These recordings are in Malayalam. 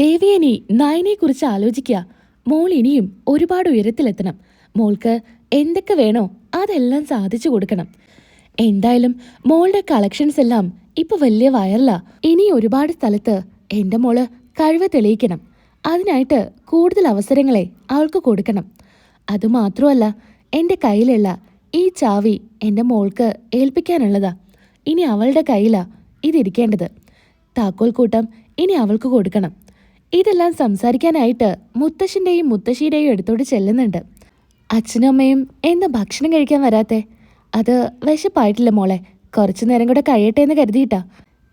ദേവിയനി നയനെ കുറിച്ച് ആലോചിക്കുക. മോൾ ഇനിയും ഒരുപാട് ഉയരത്തിലെത്തണം. മോൾക്ക് എന്തൊക്കെ വേണോ അതെല്ലാം സാധിച്ചു കൊടുക്കണം. എന്തായാലും മോളുടെ കളക്ഷൻസ് എല്ലാം ഇപ്പൊ വലിയ വയറലാ. ഇനി ഒരുപാട് സ്ഥലത്ത് എന്റെ മോൾ കഴിവ് തെളിയിക്കണം. അതിനായിട്ട് കൂടുതൽ അവസരങ്ങളെ അവൾക്ക് കൊടുക്കണം. അതുമാത്രമല്ല എന്റെ കയ്യിലുള്ള ഈ ചാവി എന്റെ മോൾക്ക് ഏൽപ്പിക്കാനുള്ളതാ. ഇനി അവളുടെ കയ്യിലാ ഇതിരിക്കേണ്ടത്. താക്കോൽ കൂട്ടം ഇനി അവൾക്ക് കൊടുക്കണം. ഇതെല്ലാം സംസാരിക്കാനായിട്ട് മുത്തശ്ശന്റെയും മുത്തശ്ശിയുടെയും അടുത്തോട്ട് ചെല്ലുന്നുണ്ട്. അച്ഛനും അമ്മയും എന്താ ഭക്ഷണം കഴിക്കാൻ വരാത്തെ? അത് വിശപ്പായിട്ടില്ല മോളെ. കുറച്ചു നേരം കൂടെ കഴിയട്ടെ എന്ന് കരുതിയിട്ടാ.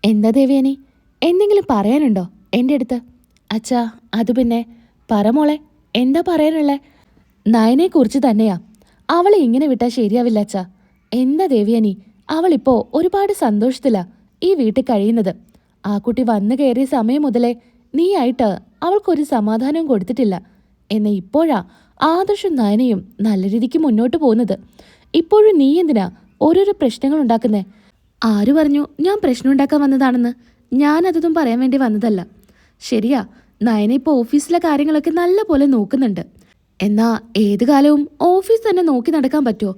എന്താ ദേവിയനി എന്തെങ്കിലും പറയാനുണ്ടോ എന്റെ അടുത്ത്? അച്ഛാ അത് പിന്നെ പറ മോളെ. എന്താ പറയാനുള്ളേ? നയനെ കുറിച്ച് തന്നെയാ. അവളെ ഇങ്ങനെ വിട്ടാൽ ശരിയാവില്ല അച്ഛാ. എന്താ ദേവിയനി അവളിപ്പോ ഒരുപാട് സന്തോഷത്തിലാ ഈ വീട്ടിൽ കഴിയുന്നത്. ആ കുട്ടി വന്നു കയറിയ സമയം മുതലേ നീയായിട്ട് അവൾക്കൊരു സമാധാനവും കൊടുത്തിട്ടില്ല. എന്നെ ഇപ്പോഴാ ആദർശും നയനയും നല്ല രീതിക്ക് മുന്നോട്ട് പോകുന്നത്. ഇപ്പോഴും നീ എന്തിനാ ഓരോരോ പ്രശ്നങ്ങൾ ഉണ്ടാക്കുന്നേ? ആര് പറഞ്ഞു ഞാൻ പ്രശ്നം ഉണ്ടാക്കാൻ വന്നതാണെന്ന്? ഞാൻ അതൊന്നും പറയാൻ വേണ്ടി വന്നതല്ല. ശരിയാ നയന ഇപ്പോൾ ഓഫീസിലെ കാര്യങ്ങളൊക്കെ നല്ല പോലെ നോക്കുന്നുണ്ട്. എന്നാ ഏത് കാലവും ഓഫീസ് തന്നെ നോക്കി നടക്കാൻ പറ്റുമോ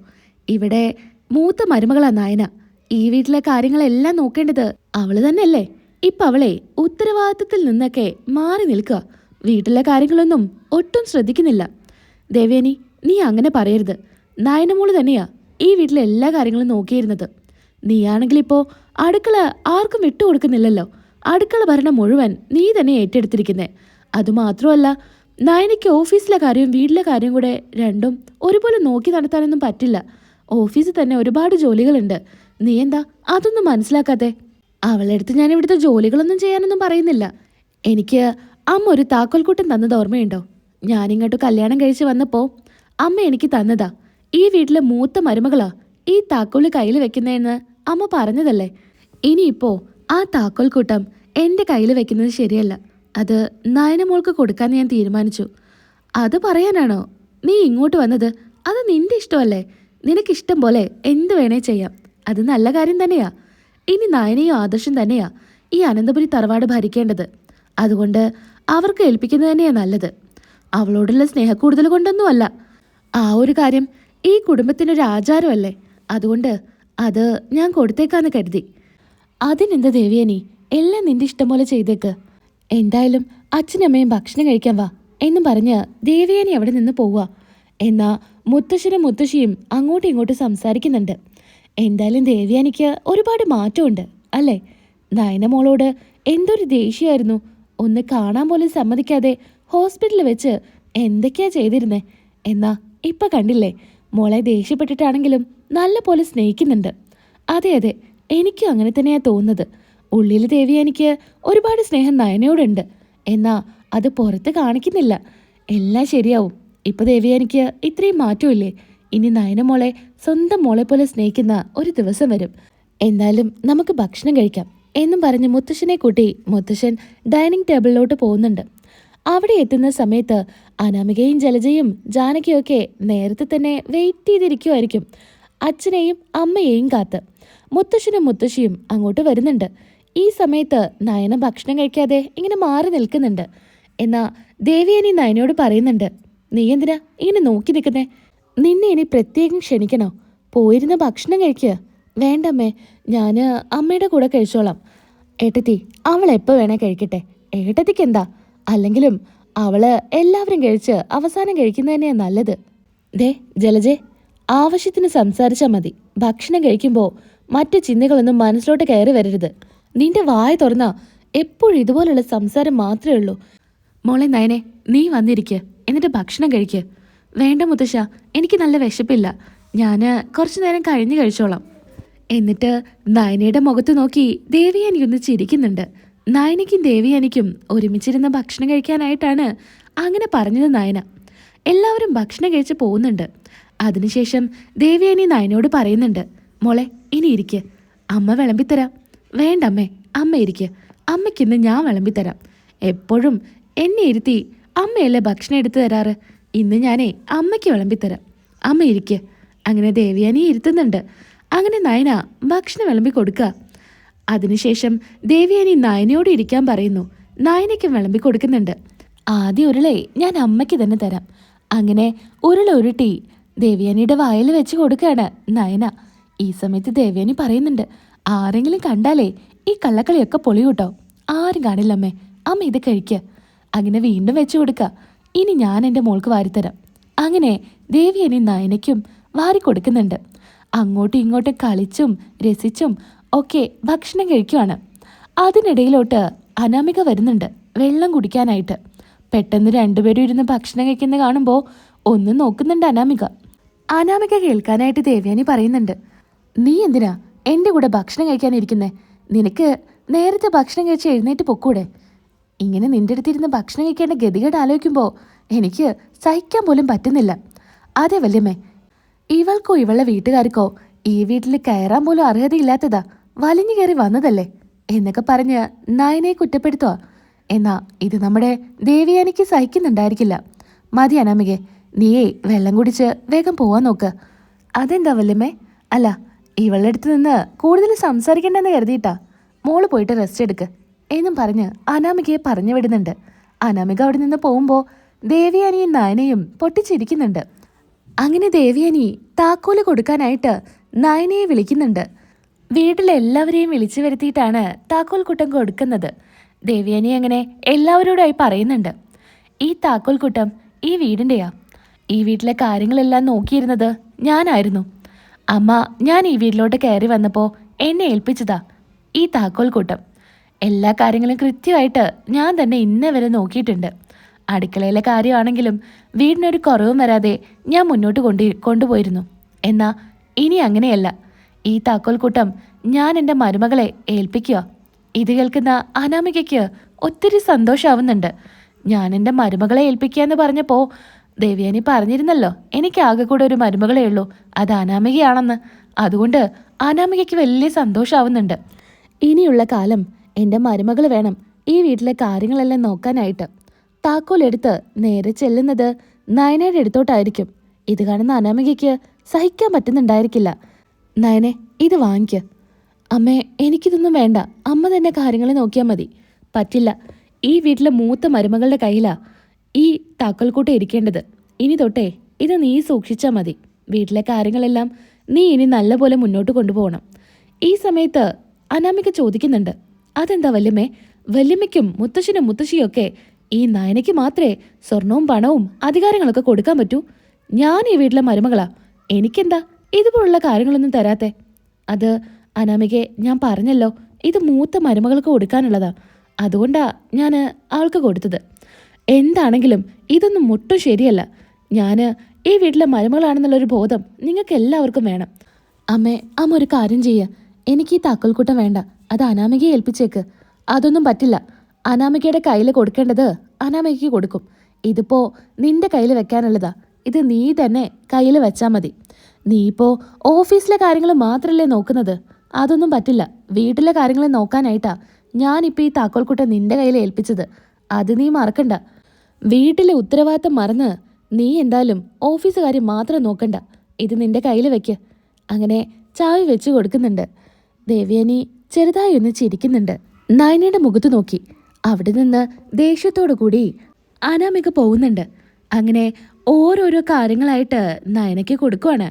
ഇവിടെ മൂത്ത മരുമകളാ നയന. ഈ വീട്ടിലെ കാര്യങ്ങളെല്ലാം നോക്കേണ്ടത് അവൾ തന്നെയല്ലേ? ഇപ്പൊ അവളെ ഉത്തരവാദിത്തത്തിൽ നിന്നൊക്കെ മാറി നിൽക്കുക. വീട്ടിലെ കാര്യങ്ങളൊന്നും ഒട്ടും ശ്രദ്ധിക്കുന്നില്ല. ദേവേനി നീ അങ്ങനെ പറയരുത്. നയനമോൾ തന്നെയാ ഈ വീട്ടിലെ എല്ലാ കാര്യങ്ങളും നോക്കിയിരുന്നത്. നീയാണെങ്കിൽ ഇപ്പോ അടുക്കള ആർക്കും വിട്ടുകൊടുക്കുന്നില്ലല്ലോ. അടുക്കള ഭരണം മുഴുവൻ നീ തന്നെ ഏറ്റെടുത്തിരിക്കുന്നേ. അതുമാത്രമല്ല നയനയ്ക്ക് ഓഫീസിലെ കാര്യവും വീട്ടിലെ കാര്യവും കൂടെ രണ്ടും ഒരുപോലെ നോക്കി നടത്താനൊന്നും പറ്റില്ല. ഓഫീസിൽ തന്നെ ഒരുപാട് ജോലികളുണ്ട്. നീ എന്താ അതൊന്നും മനസ്സിലാക്കാത്തെ അവളുടെ അടുത്ത് ഞാൻ ഇവിടുത്തെ ജോലികളൊന്നും ചെയ്യാനൊന്നും പറയുന്നില്ല. എനിക്ക് അമ്മ ഒരു താക്കോൽക്കൂട്ടം തന്നത് ഓർമ്മയുണ്ടോ? ഞാനിങ്ങോട്ട് കല്യാണം കഴിച്ച് വന്നപ്പോൾ അമ്മ എനിക്ക് തന്നതാ. ഈ വീട്ടിലെ മൂത്ത മരുമകളാ ഈ താക്കോൽ കയ്യിൽ വെക്കുന്നതെന്ന് അമ്മ പറഞ്ഞതല്ലേ? ഇനിയിപ്പോ ആ താക്കോൽക്കൂട്ടം എന്റെ കയ്യിൽ വെക്കുന്നത് ശരിയല്ല. അത് നയനമോൾക്ക് കൊടുക്കാൻ ഞാൻ തീരുമാനിച്ചു. അത് പറയാനാണോ? നീ ഇങ്ങോട്ട് വന്നത് അത് നിന്റെ ഇഷ്ടമല്ലേ? നിനക്കിഷ്ടം പോലെ എന്ത് വേണേ ചെയ്യാം. അത് നല്ല കാര്യം തന്നെയാ. ഇനി നയനയും ആദർശം തന്നെയാ ഈ അനന്തപുരി തറവാട് ഭരിക്കേണ്ടത്. അതുകൊണ്ട് അവർക്ക് ഏൽപ്പിക്കുന്നത് തന്നെയാ നല്ലത്. അവളോടുള്ള സ്നേഹക്കൂടുതൽ കൊണ്ടൊന്നുമല്ല. ആ ഒരു കാര്യം ഈ കുടുംബത്തിനൊരു ആചാരമല്ലേ? അതുകൊണ്ട് അത് ഞാൻ കൊടുത്തേക്കാന്ന് കരുതി. അതിനെന്താ ദേവിയനി? എല്ലാം നിന്റെ ഇഷ്ടം പോലെ ചെയ്തേക്ക്. എന്തായാലും അച്ഛനമ്മയും ഭക്ഷണം കഴിക്കാൻ വാ എന്നും പറഞ്ഞ് ദേവിയാനി അവിടെ നിന്ന് പോവുക. എന്നാ മുത്തശ്ശനും മുത്തശ്ശിയും അങ്ങോട്ടും ഇങ്ങോട്ടും സംസാരിക്കുന്നുണ്ട്. എന്തായാലും ദേവ്യാനിക്ക് ഒരുപാട് മാറ്റമുണ്ട് അല്ലേ? നയന മോളോട് എന്തൊരു ദേഷ്യമായിരുന്നു. ഒന്ന് കാണാൻ പോലും സമ്മതിക്കാതെ ഹോസ്പിറ്റലിൽ വെച്ച് എന്തൊക്കെയാ ചെയ്തിരുന്നേ? എന്നാ ഇപ്പം കണ്ടില്ലേ? മോളെ ദേഷ്യപ്പെട്ടിട്ടാണെങ്കിലും നല്ല പോലെ സ്നേഹിക്കുന്നുണ്ട്. അതെ അതെ എനിക്കും അങ്ങനെ തന്നെയാണ് തോന്നുന്നത്. ഉള്ളിൽ ദേവി എനിക്ക് ഒരുപാട് സ്നേഹം നയനയോടുണ്ട്. എന്നാ അത് പുറത്ത് കാണിക്കുന്നില്ല. എല്ലാം ശരിയാവും. ഇപ്പം ദേവി എനിക്ക് ഇത്രയും മാറ്റമില്ലേ? ഇനി നയനമോളെ സ്വന്തം മോളെ പോലെ സ്നേഹിക്കുന്ന ഒരു ദിവസം വരും. എന്നാലും നമുക്ക് ഭക്ഷണം കഴിക്കാം എന്നും പറഞ്ഞ് മുത്തശ്ശനെ കൂട്ടി മുത്തശ്ശൻ ഡൈനിങ് ടേബിളിലോട്ട് പോകുന്നുണ്ട്. അവിടെ എത്തുന്ന സമയത്ത് അനാമികയും ജലജയും ജാനകിയൊക്കെ നേരത്തെ തന്നെ വെയിറ്റ് ചെയ്തിരിക്കുമായിരിക്കും അച്ഛനെയും അമ്മയെയും കാത്ത്. മുത്തശ്ശനും മുത്തശ്ശിയും അങ്ങോട്ട് വരുന്നുണ്ട്. ഈ സമയത്ത് നയന ഭക്ഷണം കഴിക്കാതെ ഇങ്ങനെ മാറി നിൽക്കുന്നുണ്ട്. എന്നാ ദേവിയനി നയനോട് പറയുന്നുണ്ട് നീ എന്തിനാ ഇങ്ങനെ നോക്കി നിൽക്കുന്നേ? നിന്നെ ഇനി പ്രത്യേകം ക്ഷണിക്കണോ? പോയിരുന്ന ഭക്ഷണം കഴിക്കുക വേണ്ടമ്മേ ഞാൻ അമ്മയുടെ കൂടെ കഴിച്ചോളാം. ഏട്ടത്തി അവൾ എപ്പോൾ വേണേ കഴിക്കട്ടെ. ഏട്ടത്തിക്ക് എന്താ? അല്ലെങ്കിലും അവൾ എല്ലാവരും കഴിച്ച് അവസാനം കഴിക്കുന്നത് തന്നെയാ നല്ലത്. ദേ ജലജെ ആവശ്യത്തിന് സംസാരിച്ചാൽ മതി. ഭക്ഷണം കഴിക്കുമ്പോൾ മറ്റു ചിന്തകളൊന്നും മനസ്സിലോട്ട് കയറി വരരുത്. നിന്റെ വായ തുറന്നാ എപ്പോഴും ഇതുപോലുള്ള സംസാരം മാത്രമേ ഉള്ളൂ. മോളെ നയനെ നീ വന്നിരിക്കുക എന്നിട്ട് ഭക്ഷണം കഴിക്കുക വേണ്ട മുത്തശ്ശ എനിക്ക് നല്ല വിശപ്പില്ല. ഞാൻ കുറച്ചു നേരം കഴിഞ്ഞ് കഴിച്ചോളാം. എന്നിട്ട് നയനയുടെ മുഖത്ത് നോക്കി ദേവിയാനിയൊന്ന് ചിരിക്കുന്നുണ്ട്. നയനയ്ക്കും ദേവിയാനിക്കും ഒരുമിച്ചിരുന്ന് ഭക്ഷണം കഴിക്കാനായിട്ടാണ് അങ്ങനെ പറഞ്ഞത് നയന. എല്ലാവരും ഭക്ഷണം കഴിച്ച് പോകുന്നുണ്ട്. അതിനുശേഷം ദേവിയാനി നയനോട് പറയുന്നുണ്ട് മോളെ ഇനി ഇരിക്ക്. അമ്മ വിളമ്പിത്തരാം. വേണ്ടമ്മേ അമ്മ ഇരിക്ക്. അമ്മയ്ക്കിന്ന് ഞാൻ വിളമ്പിത്തരാം. എപ്പോഴും എന്നെ ഇരുത്തി അമ്മയല്ലേ ഭക്ഷണം എടുത്തു തരാറ്? ഇന്ന് ഞാനേ അമ്മയ്ക്ക് വിളമ്പിത്തരാം അമ്മ ഇരിക്കുക അങ്ങനെ ദേവിയാനി ഇരുത്തുന്നുണ്ട്. അങ്ങനെ നയന ഭക്ഷണം വിളമ്പി കൊടുക്കുക അതിനുശേഷം ദേവിയാനി നയനയോട് ഇരിക്കാൻ പറയുന്നു. നയനയ്ക്കും വിളമ്പി കൊടുക്കുന്നുണ്ട്. ആദ്യ ഉരുളെ ഞാൻ അമ്മയ്ക്ക് തന്നെ തരാം. അങ്ങനെ ഉരുള ഉരുട്ടി ദേവ്യാനിയുടെ വായിൽ വെച്ച് കൊടുക്കുകയാണ് നയന. ഈ സമയത്ത് ദേവ്യാനി പറയുന്നുണ്ട് ആരെങ്കിലും കണ്ടാലേ ഈ കള്ളക്കളിയൊക്കെ പൊളിയൂട്ടോ? ആരും കാണില്ലമ്മേ. അമ്മ ഇത് കഴിക്കുക അങ്ങനെ വീണ്ടും വെച്ച് കൊടുക്കുക ഇനി ഞാൻ എന്റെ മോൾക്ക് വാരിത്തരാം. അങ്ങനെ ദേവി എനി നയനയ്ക്കും വാരി കൊടുക്കുന്നുണ്ട് അങ്ങോട്ടും ഇങ്ങോട്ടും കളിച്ചും രസിച്ചും ഒക്കെ ഭക്ഷണം കഴിക്കുവാണ്. അതിനിടയിലോട്ട് അനാമിക വരുന്നുണ്ട് വെള്ളം കുടിക്കാനായിട്ട്. പെട്ടെന്ന് രണ്ടുപേരും ഇരുന്ന് ഭക്ഷണം കഴിക്കുന്ന കാണുമ്പോൾ ഒന്നും നോക്കുന്നുണ്ട് അനാമിക. അനാമിക കേൾക്കാനായിട്ട് ദേവ്യാനി പറയുന്നുണ്ട് നീ എന്തിനാ എന്റെ കൂടെ ഭക്ഷണം കഴിക്കാനിരിക്കുന്നേ? നിനക്ക് നേരത്തെ ഭക്ഷണം കഴിച്ച് എഴുന്നേറ്റ് പൊക്കൂടെ? ഇങ്ങനെ നിന്റെ അടുത്തിരുന്ന് ഭക്ഷണം കഴിക്കേണ്ട ഗതികേട് ആലോചിക്കുമ്പോൾ എനിക്ക് സഹിക്കാൻ പോലും പറ്റുന്നില്ല. അതെ വല്യമ്മേ ഇവൾക്കോ ഇവളുടെ വീട്ടുകാർക്കോ ഈ വീട്ടിൽ കയറാൻ പോലും അർഹതയില്ലാത്തതാ വലിഞ്ഞു കയറി വന്നതല്ലേ? എന്നൊക്കെ പറഞ്ഞ് നയനെ കുറ്റപ്പെടുത്തുക എന്നാ ഇത് നമ്മുടെ ദേവിയാനിക്ക് സഹിക്കുന്നുണ്ടായിരിക്കില്ല. മതി അനാമികെ നീയേ വെള്ളം കുടിച്ച് വേഗം പോവാൻ നോക്ക്. അതെന്താ വല്യമ്മേ? അല്ല ഇവളുടെ അടുത്ത് നിന്ന് കൂടുതൽ സംസാരിക്കണ്ടെന്ന് കരുതിയിട്ടാ. മോൾ പോയിട്ട് റെസ്റ്റ് എടുക്ക്. എന്നും പറഞ്ഞ് അനാമികയെ പറഞ്ഞു വിടുന്നുണ്ട്. അനാമിക അവിടെ നിന്ന് പോകുമ്പോൾ ദേവിയാനിയും നയനയും പൊട്ടിച്ചിരിക്കുന്നുണ്ട്. അങ്ങനെ ദേവിയാനി താക്കോൽ കൊടുക്കാനായിട്ട് നയനയെ വിളിക്കുന്നുണ്ട്. വീട്ടിലെല്ലാവരെയും വിളിച്ചു വരുത്തിയിട്ടാണ് താക്കോൽ കൂട്ടം കൊടുക്കുന്നത്. ദേവിയാനി അങ്ങനെ എല്ലാവരോടായി പറയുന്നുണ്ട്. ഈ താക്കോൽ കൂട്ടം ഈ വീടിന്റെയാ ഈ വീട്ടിലെ കാര്യങ്ങളെല്ലാം നോക്കിയിരുന്നത് ഞാനായിരുന്നു. അമ്മ ഞാൻ ഈ വീട്ടിലോട്ട് കയറി വന്നപ്പോൾ എന്നെ ഏൽപ്പിച്ചതാ ഈ താക്കോൽ കൂട്ടം. എല്ലാ കാര്യങ്ങളും കൃത്യമായിട്ട് ഞാൻ തന്നെ ഇന്നവരെ നോക്കിയിട്ടുണ്ട്. അടുക്കളയിലെ കാര്യമാണെങ്കിലും വീടിനൊരു കുറവും വരാതെ ഞാൻ മുന്നോട്ട് കൊണ്ടു കൊണ്ടുപോയിരുന്നു. എന്നാ ഇനി അങ്ങനെയല്ല. ഈ താക്കോൽ കൂട്ടം ഞാൻ എന്റെ മരുമകളെ ഏൽപ്പിക്കുക. ഇത് കേൾക്കുന്ന അനാമികയ്ക്ക് ഒത്തിരി സന്തോഷമാവുന്നുണ്ട് ഞാൻ എന്റെ മരുമകളെ ഏൽപ്പിക്കുക എന്ന് പറഞ്ഞപ്പോൾ ദേവ്യാനി പറഞ്ഞിരുന്നല്ലോ എനിക്ക് ആകെ കൂടെ ഒരു മരുമകളേ ഉള്ളൂ. അത് അനാമികയാണെന്ന്. അതുകൊണ്ട് അനാമികയ്ക്ക് വലിയ സന്തോഷമാവുന്നുണ്ട് ഇനിയുള്ള കാലം എന്റെ മരുമകൾ വേണം. ഈ വീട്ടിലെ കാര്യങ്ങളെല്ലാം നോക്കാനായിട്ട്. താക്കോലെടുത്ത് നേരെ ചെല്ലുന്നത് നയനയുടെ അടുത്തോട്ടായിരിക്കും. ഇത് കാണുന്ന അനാമികയ്ക്ക് സഹിക്കാൻ പറ്റുന്നുണ്ടായിരിക്കില്ല. നയനെ ഇത് വാങ്ങിക്ക. അമ്മേ എനിക്കിതൊന്നും വേണ്ട. അമ്മ തന്നെ കാര്യങ്ങൾ നോക്കിയാൽ മതി. പറ്റില്ല. ഈ വീട്ടിലെ മൂത്ത മരുമകളുടെ കയ്യിലാ ഈ താക്കോൽക്കൂട്ടം ഇരിക്കേണ്ടത്. ഇനി തൊട്ടേ ഇത് നീ സൂക്ഷിച്ചാൽ മതി. വീട്ടിലെ കാര്യങ്ങളെല്ലാം നീ ഇനി നല്ലപോലെ മുന്നോട്ട് കൊണ്ടുപോകണം. ഈ സമയത്ത് അനാമിക ചോദിക്കുന്നുണ്ട്. അതെന്താ വല്യമ്മേ? വല്യമ്മയ്ക്കും മുത്തശ്ശനും മുത്തശ്ശിയൊക്കെ ഈ നയനയ്ക്ക് മാത്രമേ സ്വർണവും പണവും അധികാരങ്ങളൊക്കെ കൊടുക്കാൻ പറ്റൂ. ഞാൻ ഈ വീട്ടിലെ മരുമകളാ. എനിക്കെന്താ? ഇതുപോലുള്ള കാര്യങ്ങളൊന്നും തരാത്തെ. അത് അനാമികെ ഞാൻ പറഞ്ഞല്ലോ. ഇത് മൂത്ത മരുമകൾക്ക് കൊടുക്കാനുള്ളതാ. അതുകൊണ്ടാ ഞാൻ ആൾക്ക് കൊടുത്തത്. എന്താണെങ്കിലും ഇതൊന്നും മുട്ടും ശരിയല്ല. ഞാൻ ഈ വീട്ടിലെ മരുമകളാണെന്നുള്ളൊരു ബോധം നിങ്ങൾക്ക് എല്ലാവർക്കും വേണം. അമ്മേ അമ്മ ഒരു കാര്യം ചെയ്യ. എനിക്ക് ഈ താക്കോൽക്കൂട്ടം വേണ്ട. അത് അനാമികയെ ഏൽപ്പിച്ചേക്ക്. അതൊന്നും പറ്റില്ല. അനാമികയുടെ കയ്യിൽ കൊടുക്കേണ്ടത് അനാമികയ്ക്ക് കൊടുക്കും. ഇതിപ്പോ നിന്റെ കയ്യിൽ വെക്കാനുള്ളതാ. ഇത് നീ തന്നെ കയ്യിൽ വെച്ചാൽ മതി. നീ ഇപ്പോ ഓഫീസിലെ കാര്യങ്ങൾ മാത്രമല്ലേ നോക്കുന്നത്? അതൊന്നും പറ്റില്ല. വീട്ടിലെ കാര്യങ്ങൾ നോക്കാനായിട്ടാ ഞാനിപ്പോൾ ഈ താക്കോൽക്കുട്ട നിന്റെ കയ്യിൽ ഏൽപ്പിച്ചത്. അത് നീ മറക്കണ്ട. വീട്ടിലെ ഉത്തരവാദിത്തം മറന്ന് നീ എന്തായാലും ഓഫീസ് കാര്യം മാത്രം നോക്കണ്ട. ഇത് നിന്റെ കയ്യിൽ വെക്ക്. അങ്ങനെ ചാവി വെച്ച് കൊടുക്കുന്നുണ്ട്. ദേവ്യാനി ചെറുതായി ഒന്ന് ചിരിക്കുന്നുണ്ട്. നയനയുടെ മുഖത്ത് നോക്കി. അവിടെ നിന്ന് ദേഷ്യത്തോടു കൂടി അനാമിക പോകുന്നുണ്ട്. അങ്ങനെ ഓരോരോ കാര്യങ്ങളായിട്ട് നയനയ്ക്ക് കൊടുക്കുവാണ്.